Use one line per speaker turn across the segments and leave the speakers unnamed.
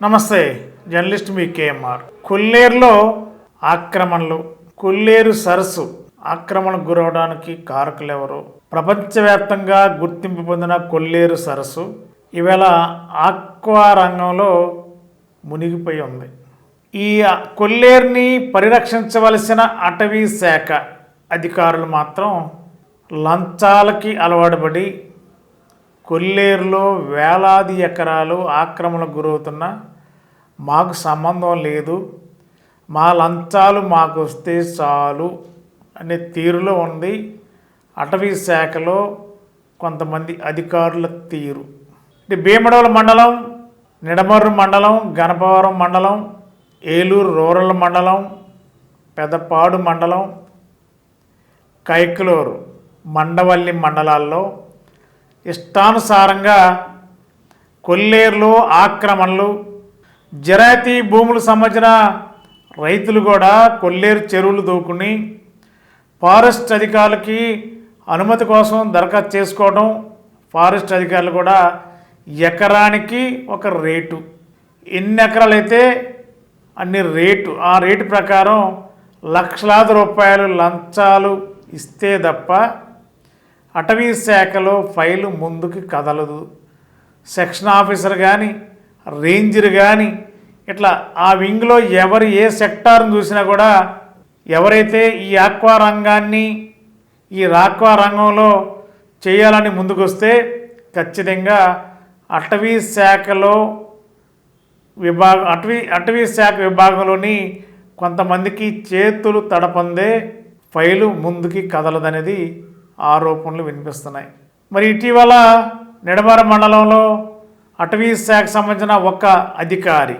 నమస్తే జర్నలిస్ట్ మీ కేఎంఆర్. కొల్లేరులో ఆక్రమణలు కొల్లేరు సరస్సు ఆక్రమణకు గురవడానికి కారకులు ఎవరు ప్రపంచవ్యాప్తంగా గుర్తింపు పొందిన కొల్లేరు సరస్సు ఇవాళ ఆక్వా రంగంలో మునిగిపోయి ఉంది. ఈ కొల్లేరుని పరిరక్షించవలసిన అటవీ శాఖ అధికారులు మాత్రం లంచాలకి అలవాటుపడి కొల్లేరులో వేలాది ఎకరాలు ఆక్రమణకు గురవుతున్న మాకు సంబంధం లేదు. మా లంచాలు మాకు వస్తే చాలు అనే తీరులో ఉంది. అటవీ శాఖలో కొంతమంది అధికారుల తీరు. అంటే భీమడోల మండలం నిడమర్రు మండలం గణపవరం మండలం ఏలూరు రూరల్ మండలం పెదపాడు మండలం కైకలూరు మండవల్లి మండలాల్లో ఇష్టానుసారంగా కొల్లేరులో ఆక్రమణలు జరాతీ భూములు సంబంధించిన రైతులు కూడా కొల్లేరు చెరువులు దూకుని ఫారెస్ట్ అధికారులకి అనుమతి కోసం దరఖాస్తు చేసుకోవడం ఫారెస్ట్ అధికారులు కూడా ఎకరానికి ఒక రేటు. ఎన్ని ఎకరాలు అయితే అన్ని రేటు ఆ రేటు ప్రకారం లక్షలాది రూపాయలు లంచాలు ఇస్తే తప్ప అటవీ శాఖలో ఫైలు ముందుకు కదలదు. సెక్షన్ ఆఫీసర్ కానీ రేంజర్ కానీ ఇట్లా ఆ వింగ్లో ఎవరు ఏ సెక్టార్ని చూసినా కూడా ఎవరైతే ఈ ఆక్వా రంగాన్ని ఈ రాక్వా రంగంలో చేయాలని ముందుకొస్తే ఖచ్చితంగా అటవీ శాఖలో విభాగం అటవీ అటవీ శాఖ విభాగంలోని కొంతమందికి చేతులు తడపందే ఫైలు ముందుకి కదలదనేది ఆరోపణలు వినిపిస్తున్నాయి. మరి ఇటీవల నిడమర మండలంలో అటవీ శాఖకు సంబంధించిన ఒక అధికారి.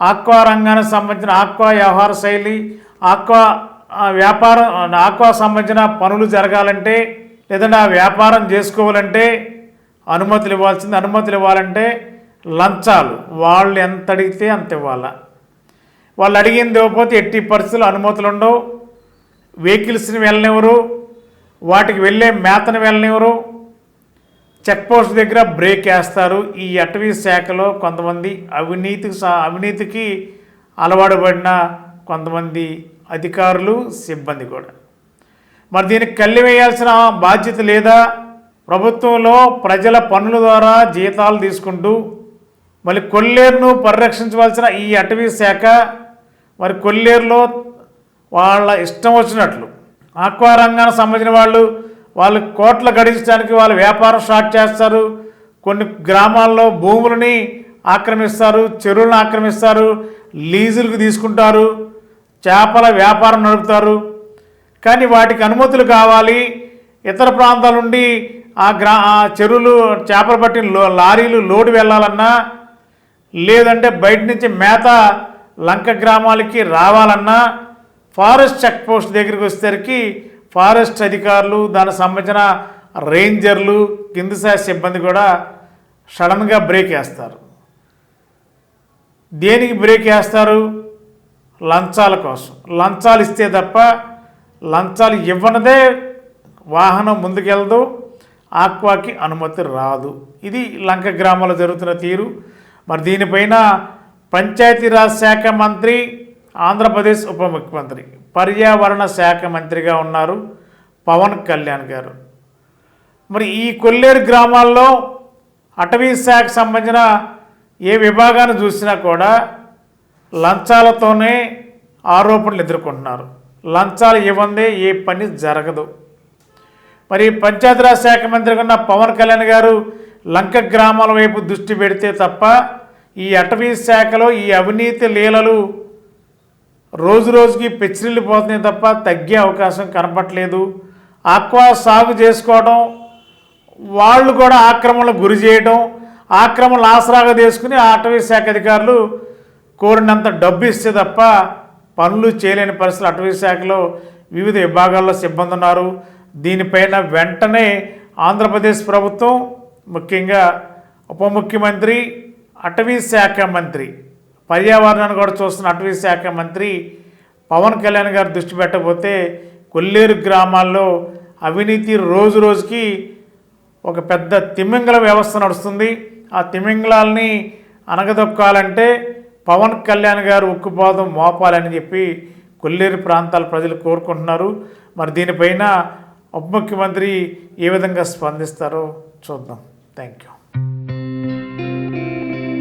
ఆక్వా రంగానికి సంబంధించిన ఆక్వా వ్యవహార శైలి ఆక్వా వ్యాపారం ఆక్వా సంబంధించిన పనులు జరగాలంటే లేదంటే ఆ వ్యాపారం చేసుకోవాలంటే అనుమతులు ఇవ్వాల్సింది అనుమతులు ఇవ్వాలంటే లంచాలు. వాళ్ళు ఎంత అడిగితే అంత ఇవ్వాలా. వాళ్ళు అడిగింది ఇవ్వకపోతే ఎట్టి పరిస్థితులు అనుమతులు ఉండవు. వెహికల్స్ని వెళ్ళనివ్వరు. వాటికి వెళ్ళే మేతను వెళ్ళనివ్వరు. చెక్ పోస్ట్ దగ్గర బ్రేక్ వేస్తారు. ఈ అటవీ శాఖలో కొంతమంది అవినీతికి సా- అవినీతికి అలవాటు పడిన కొంతమంది అధికారులు సిబ్బంది కూడా. మరి దీనికి కళ్ళి వేయాల్సిన బాధ్యత లేదా? ప్రభుత్వంలో ప్రజల పనుల ద్వారా జీతాలు తీసుకుంటూ మళ్ళీ కొల్లేరును పరిరక్షించవలసిన ఈ అటవీ శాఖ మరి కొల్లేరులో వాళ్ళ ఇష్టం వచ్చినట్లు ఆక్వా రంగానికి సంబంధించిన వాళ్ళు వాళ్ళు కోట్లు గడించడానికి వాళ్ళు వ్యాపారం స్టార్ట్ చేస్తారు. కొన్ని గ్రామాల్లో భూములని ఆక్రమిస్తారు చెరువులను ఆక్రమిస్తారు లీజులకు తీసుకుంటారు చేపల వ్యాపారం నడుపుతారు. కానీ వాటికి అనుమతులు కావాలి. ఇతర ప్రాంతాల నుండి ఆ గ్రా ఆ చెరువులు చేపలు పట్టిన లారీలు లోడు వెళ్ళాలన్నా లేదంటే బయట నుంచి మేత లంక గ్రామాలకి రావాలన్నా ఫారెస్ట్ చెక్ పోస్ట్ దగ్గరికి వచ్చేసరికి ఫారెస్ట్ అధికారులు దానికి సంబంధించిన రేంజర్లు కింది స్థాయి సిబ్బంది కూడా సడన్గా బ్రేక్ వేస్తారు. దేనికి బ్రేక్ వేస్తారు? లంచాల కోసం. లంచాలు ఇస్తే తప్ప లంచాలు ఇవ్వనదే వాహనం ముందుకెళ్దు ఆక్వాకి అనుమతి రాదు. ఇది లంక గ్రామంలో జరుగుతున్న తీరు. మరి దీనిపైన పంచాయతీరాజ్ శాఖ మంత్రి ఆంధ్రప్రదేశ్ ఉప ముఖ్యమంత్రి పర్యావరణ శాఖ మంత్రిగా ఉన్నారు పవన్ కళ్యాణ్ గారు. మరి ఈ కొల్లేరు గ్రామాల్లో అటవీ శాఖకు సంబంధించిన ఏ విభాగాన్ని చూసినా కూడా లంచాలతోనే ఆరోపణలు ఎదుర్కొంటున్నారు. లంచాలు ఇవ్వందే ఏ పని జరగదు. మరి పంచాయతీరాజ్ శాఖ మంత్రిగా ఉన్న పవన్ కళ్యాణ్ గారు లంక గ్రామాల వైపు దృష్టి పెడితే తప్ప ఈ అటవీ శాఖలో ఈ అవినీతి లీలలు రోజు రోజుకి పెచ్చిరిల్లిపోతున్నాయి తప్ప తగ్గే అవకాశం కనపట్లేదు. ఆక్వా సాగు చేసుకోవడం వాళ్ళు కూడా ఆక్రమణలకు గురి చేయడం ఆక్రమణలు ఆసరాగా తీసుకుని ఆ అటవీ శాఖ అధికారులు కోరినంత డబ్బు ఇస్తే తప్ప పనులు చేయలేని పరిస్థితులు అటవీ శాఖలో వివిధ విభాగాల్లో సిబ్బంది ఉన్నారు. దీనిపైన వెంటనే ఆంధ్రప్రదేశ్ ప్రభుత్వం ముఖ్యంగా ఉప ముఖ్యమంత్రి అటవీ శాఖ మంత్రి పర్యావరణాన్ని కూడా చూస్తున్న అటవీ శాఖ మంత్రి పవన్ కళ్యాణ్ గారు దృష్టి పెట్టకపోతే కొల్లేరు గ్రామాల్లో అవినీతి రోజు రోజుకి ఒక పెద్ద తిమింగల వ్యవస్థ నడుస్తుంది. ఆ తిమింగలాల్ని అనగదొక్కాలంటే పవన్ కళ్యాణ్ గారు ఉక్కుపాదం మోపాలని చెప్పి కొల్లేరు ప్రాంతాల ప్రజలు కోరుకుంటున్నారు. మరి దీనిపైన ఉప ముఖ్యమంత్రి ఏ విధంగా స్పందిస్తారో చూద్దాం. థ్యాంక్ యూ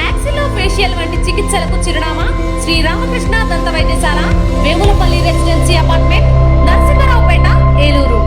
యాక్సిలో ఫేషియల్ వంటి చికిత్సలకు చిరునామా శ్రీ రామకృష్ణ దంత వైద్యశాల వేములపల్లి రెసిడెన్సీ అపార్ట్మెంట్ నరసింహరావుపేట ఏలూరు.